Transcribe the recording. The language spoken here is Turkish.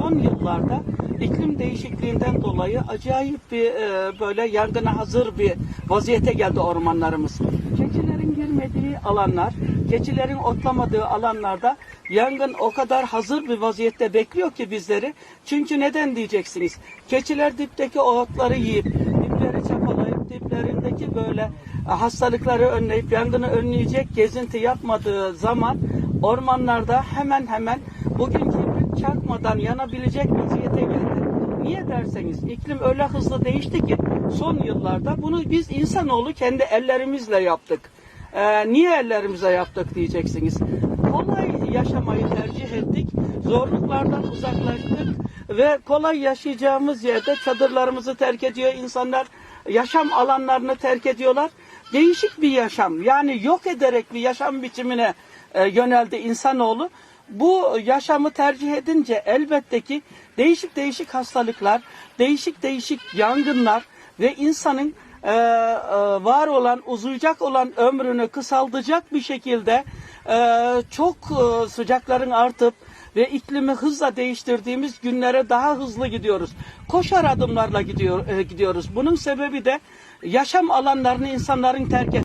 son yıllarda iklim değişikliğinden dolayı acayip bir e, böyle yangına hazır bir vaziyete geldi ormanlarımız. Keçilerin girmediği alanlar, keçilerin otlamadığı alanlarda yangın o kadar hazır bir vaziyette bekliyor ki bizleri. Çünkü neden diyeceksiniz? Keçiler dipteki otları yiyip, dipleri çapalayıp, diplerindeki böyle hastalıkları önleyip, yangını önleyecek gezinti yapmadığı zaman ormanlarda hemen hemen bugün kibrit çakmadan yanabilecek vaziyete geldi. Niye derseniz iklim öyle hızlı değişti ki son yıllarda bunu biz insanoğlu kendi ellerimizle yaptık. Ee, niye ellerimize yaptık diyeceksiniz. Kolay yaşamayı tercih ettik. Zorluklardan uzaklaştık ve kolay yaşayacağımız yerde çadırlarımızı terk ediyor insanlar. Yaşam alanlarını terk ediyorlar. Değişik bir yaşam yani yok ederek bir yaşam biçimine e, yöneldi insanoğlu. Bu yaşamı tercih edince elbette ki değişik değişik hastalıklar, değişik değişik yangınlar ve insanın e, e, var olan, uzayacak olan ömrünü kısaltacak bir şekilde e, çok e, sıcakların artıp ve iklimi hızla değiştirdiğimiz günlere daha hızlı gidiyoruz. Koşar adımlarla gidiyor, e, gidiyoruz. Bunun sebebi de yaşam alanlarını insanların terk et